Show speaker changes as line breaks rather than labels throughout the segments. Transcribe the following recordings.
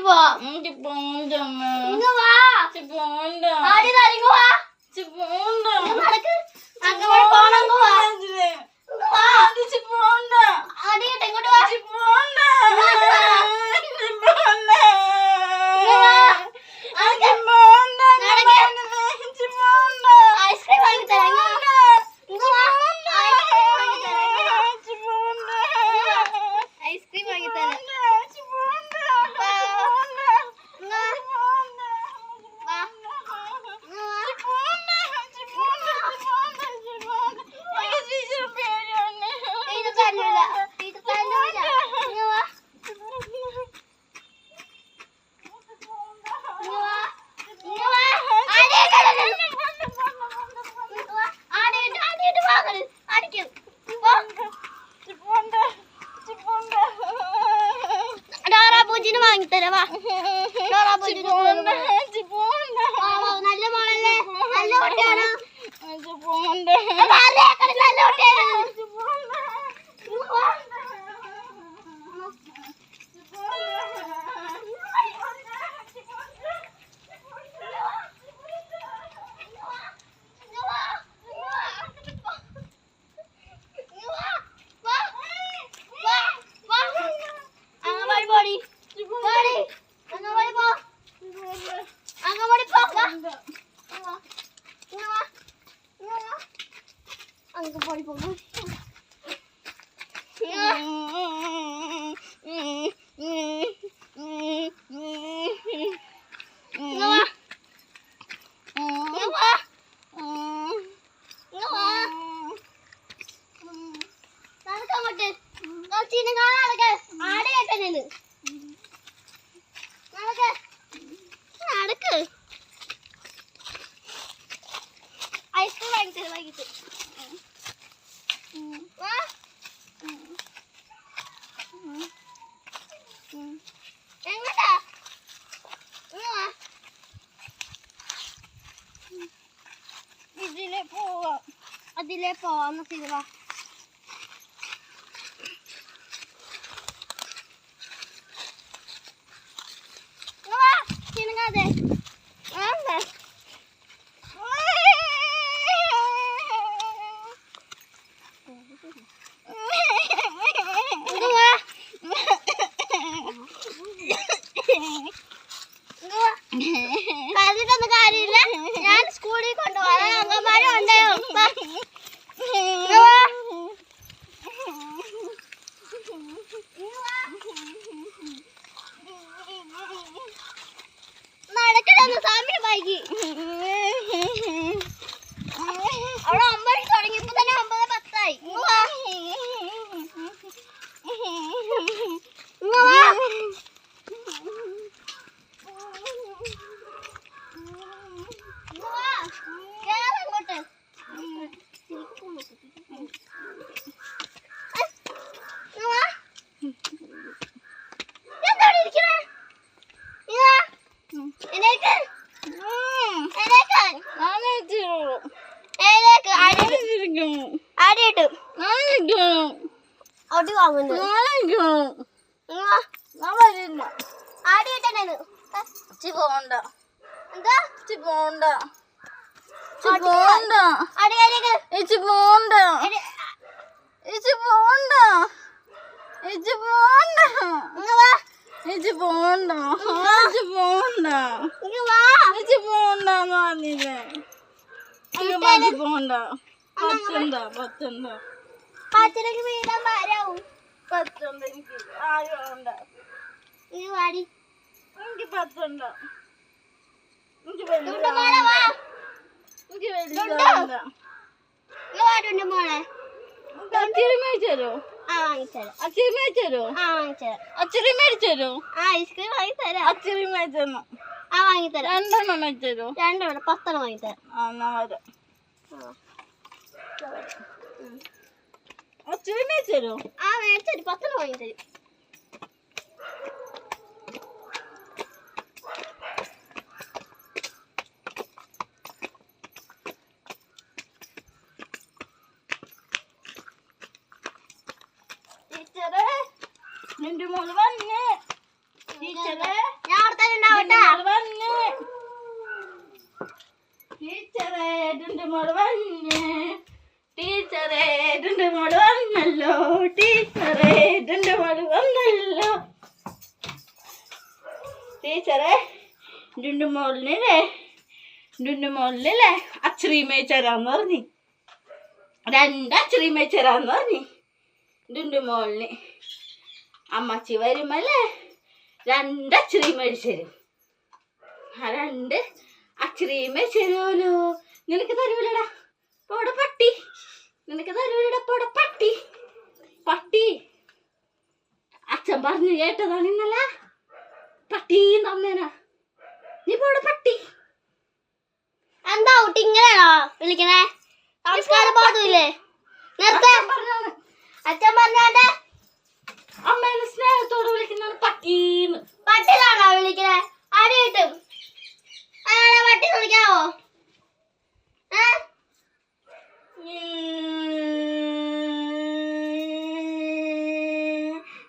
వా పోండా ఇంగ వా పోండా ఆడి దారి ఇంగ వా పోండా ఇంగ నడకు అంగ వా పోనంగ వా వా വാങ്ങിച്ചത് വൈകിട്ട് എങ്ങട്ടാ?
ഇതിലെ പോവാം.
അതിലെ പോവാന്ന് സിനിമ ചിണങ്ങാതെ
പോണ്ട. ഇച്ചി പോണ്ട. ഇച്ചി പോണ്ട. ഇച്ചി പോണ്ട. ഇച്ചി പോണ്ട. ഇച്ചി പോണ്ട. ഇച്ചി പോണ്ടെന്ന് പറഞ്ഞില്ലേ? ഇച്ചി പോണ്ട. പത്തുണ്ടോ പത്തുണ്ടോ?
പത്തിലേക്ക് വീടാൻ പാരാവും.
പത്തുണ്ടോ എനിക്ക് ആരും ഉണ്ടോ
ഇത് വാടി.
എനിക്ക് പത്തുണ്ടോ? എനിക്ക്
പറ്റുണ്ടോ മോളെ?
അച്ചടി മേടിച്ചോ
ആ വാങ്ങിച്ചേരാം.
അച്ചടി മേടിച്ചോ
ആ വാങ്ങിച്ചേരാം.
അച്ചടി മേടിച്ചോ
ആ ഐസ്ക്രീം വാങ്ങിത്തരാം.
അച്ചടി മേടിച്ചെന്നു
ആ വാങ്ങിത്തരാം.
രണ്ടെണ്ണം മേടിച്ചോ
രണ്ടെണ്ണം പത്തെണ്ണം വാങ്ങിത്തരാം.
ആ എന്നാ വരാം. അച്ചടി മേടിച്ചോ
ആ മേടിച്ചു പത്തെണ്ണം വാങ്ങിത്തരും.
നിന്റെ മോൾ വന്ന്. ഞാൻ മോൾ വന്ന്. ടീച്ചറെ എന്റെ മോൾ വന്നല്ലോ. ടീച്ചറെ എന്റെ മോൾ വന്നല്ലോ. ടീച്ചറെ മോളിനല്ലേ? എന്റെ ചേരാന്ന് പറഞ്ഞു. രണ്ട് അച്ചറിയുമായി ചേരാന്ന് പറഞ്ഞു. എന്റെ മോളിനെ അമ്മച്ചി വരുമല്ലേ? രണ്ട് അച്ഛരീ മേടിച്ചു തരും. ആ രണ്ട് അച്ഛരീ മേടിച്ചു തരുമല്ലോ. നിനക്ക് തരൂലടാ. പോടെ പട്ടി. നിനക്ക് തരൂലടാ. പോടെ പട്ടി. പട്ടി. അച്ഛൻ പറഞ്ഞു കേട്ടതാണ് ഇന്നലെ. പട്ടി തന്നേനാ നീ പോടെ പട്ടി.
എന്താ ഇങ്ങനെയാണോ വിളിക്കണേ? നമസ്കാരം ബോധമില്ലേ
പറഞ്ഞാണ്
അച്ഛൻ പറഞ്ഞാണ്ട്
അമ്മേനെ സ്നേഹത്തോടെ വിളിക്കുന്നതാണ് പട്ടീന്ന്
പട്ടിലാണോ വിളിക്കണേ ആര് കിട്ടും അയാളെ പട്ടി വിളിക്കാവോ ഏ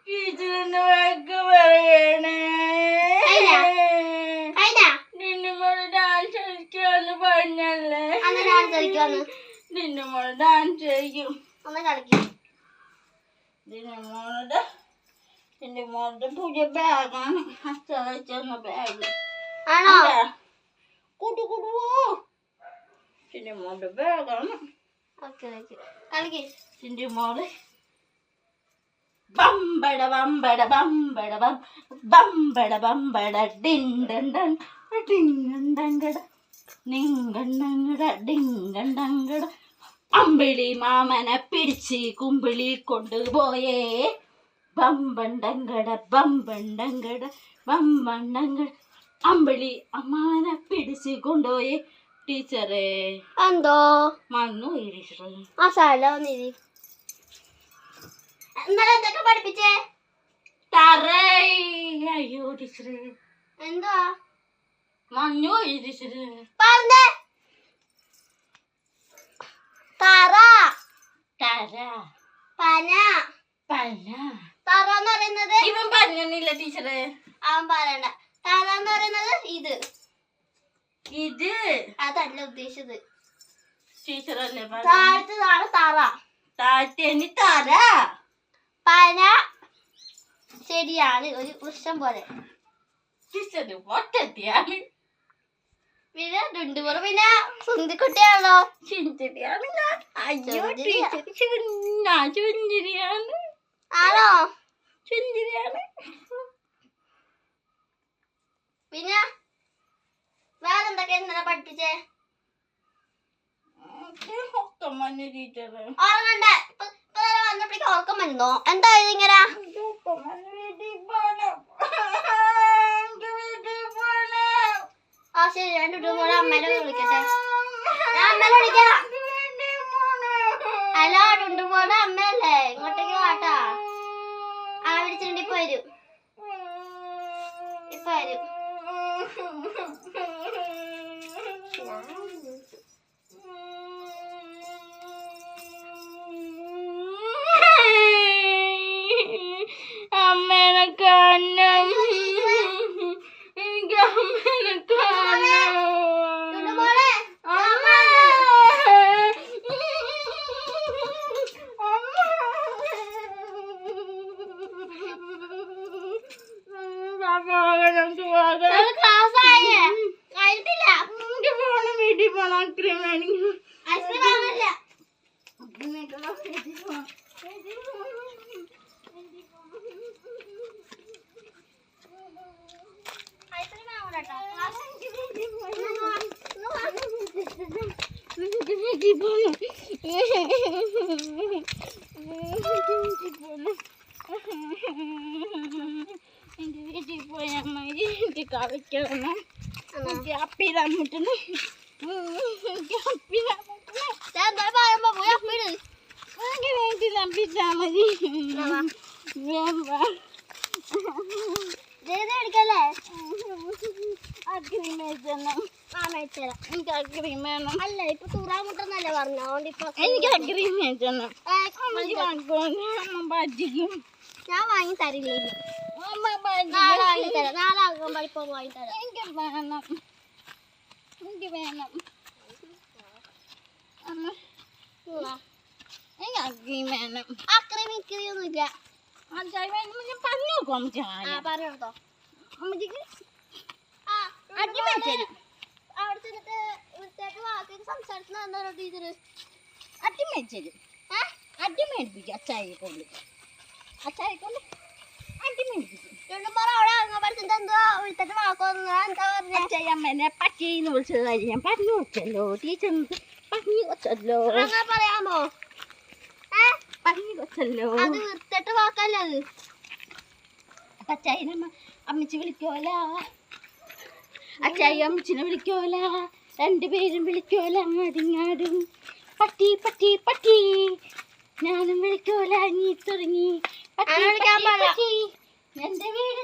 ടീച്ചറിന്റെ വാക്ക് പറയണേ
അതിനാ? അതിനാ
നിന്റെ മോൾ ഡാൻസ് കളിക്കാന്ന് പറഞ്ഞല്ലേ
അന്ന് ഡാൻസ് കളിക്കുവന്ന്
നിന്റെ മോൾ ഡാൻസ് കളിക്കും
ഒന്ന് കളിക്കും.
നിന്റെ മോളുടെ നിന്റെ മോളുടെ പുതിയ ബാഗാണ്. അച്ഛൻ വെച്ചെന്ന ബാഗ്.
ആണോ?
കുടു കുടുവോ നിന്റെ മോളുടെ ബാഗാണ്.
Okay okay. കളിക്ക്.
നിന്റെ മോൾ ബമ്പട ബമ്പട ബമ്പട ബം ബമ്പട ബമ്പട. ഡൻ ഡിങ്കണ്ടങ്കട നിങ്കണ്ടങ്കട ഡിങ്കണ്ടങ്കട അമ്പിളി മാമനെ പിടിച്ച് കുമ്പിളി കൊണ്ടുപോയേ. ബമ്പണ്ടങ്കട ബമ്പണ്ടങ്കട ബമ്പണ്ടങ്കട അമ്പിളി അമ്മാനെ പിടിച്ച് കൊണ്ടുപോയേ. ടീച്ചറെ.
എന്തോ?
മണ്ണു ടീച്ചറെ
ആ ഒന്നിരി ഇന്നലെ എന്തൊക്കെ പഠിപ്പിച്ചേ?
തറേ. അയ്യോ ടീച്ചറേ.
എന്താ
മഞ്ഞു
പറഞ്ഞേ. തറ.
തര
പന.
പല
തറ എന്ന് പറയുന്നത്
ഇവൻ പറഞ്ഞില്ല ടീച്ചറെ.
അവൻ പറയണ്ട. തറ എന്ന് പറയുന്നത് ഇത്.
ഇത്.
അതല്ല ഉദ്ദേശിച്ചത്.
ടീച്ചറല്ലേ
താഴത്തതാണ് തറ. പന. ശരിയാണ്. ഒരു വൃക്ഷം പോലെ.
ടീച്ചർ
പിന്നെ ഡുണ്ടുപോറ പിന്നെ
സുന്ദിക്കുട്ടിയാണോ? അയ്യോ
ചുഞ്ചരിയാ.
ടീച്ചർ ഞാൻ ചുഞ്ചരിയാണ്
ആണോ?
ചുഞ്ചിരിയാണ്
പിന്നെ വേറെ എന്തൊക്കെ ഇന്നലെ പഠിപ്പിച്ചേ? ഉറങ്ങണ്ട? ഇപ്പൊ വന്നപ്പോഴേക്കും ഉറക്കം വരുന്നോ എന്താ ഇതിങ്ങനെ? ശരി രണ്ട് കൂടെ അമ്മേനെ വിളിക്കട്ടെ. ഞാൻ അമ്മേനെ വിളിക്കാം ഹലോ ടുണ്ടുമോടെ അമ്മയല്ലേ? ഇങ്ങോട്ടേക്ക് വാട്ടാ. ആ വിളിച്ചിട്ടുണ്ട് ഇപ്പൊ വരും. ഇപ്പൊ വരും.
Hindi ko alam. Hindi apira mo dun eh.
ഞാൻ വാങ്ങി തരില്ലേ നാളെ വാങ്ങി തരാം. നാളെ ആകുമ്പോ ഇപ്പൊ വാങ്ങി തരാം
എനിക്ക് വേണം. എനിക്ക് വേണം. അമ്മ. എനിക്ക് വേണം.
ആക്രമിക്കുകയൊന്നുമില്ല
അച്ചായി വേണം. ഞാൻ പറഞ്ഞു നോക്കും അമ്മച്ചി
ആ
ആദ്യം.
പറഞ്ഞോ
അമ്മച്ചിക്ക്?
അവിടെ ചെന്നിട്ട് വൃത്തിയായിട്ട് വാക്കൊക്കെ സംസാരിച്ചു എന്താണോ ടീച്ചർ
അടി മേടിച്ചു അടി മേടിപ്പിക്കും അച്ചായെ കൊണ്ട്. അച്ചായെ കൊണ്ട് അടി മേടിപ്പിക്കും. അച്ചായി അമ്മേനെ പച്ചയെന്ന് വിളിച്ചത് ഞാൻ പറഞ്ഞു വെച്ചല്ലോ ടീച്ചർ പറഞ്ഞു വെച്ചല്ലോ
പറയാമോ?
പറഞ്ഞു വെച്ചല്ലോ
അത് വൃത്തിയായിട്ട് വാക്കല്ലേ അത്?
അമ്മച്ചി വിളിക്കോല അച്ചായി അമ്മച്ചിനെ വിളിക്കോല രണ്ടുപേരും വിളിക്കോല അങ്ങാടിങ്ങാടും? പട്ടി പട്ടി പട്ടി. ഞാനും വിളിക്കോല നീ തുടങ്ങി. പട്ടി പട്ടി എന്റെ വീട്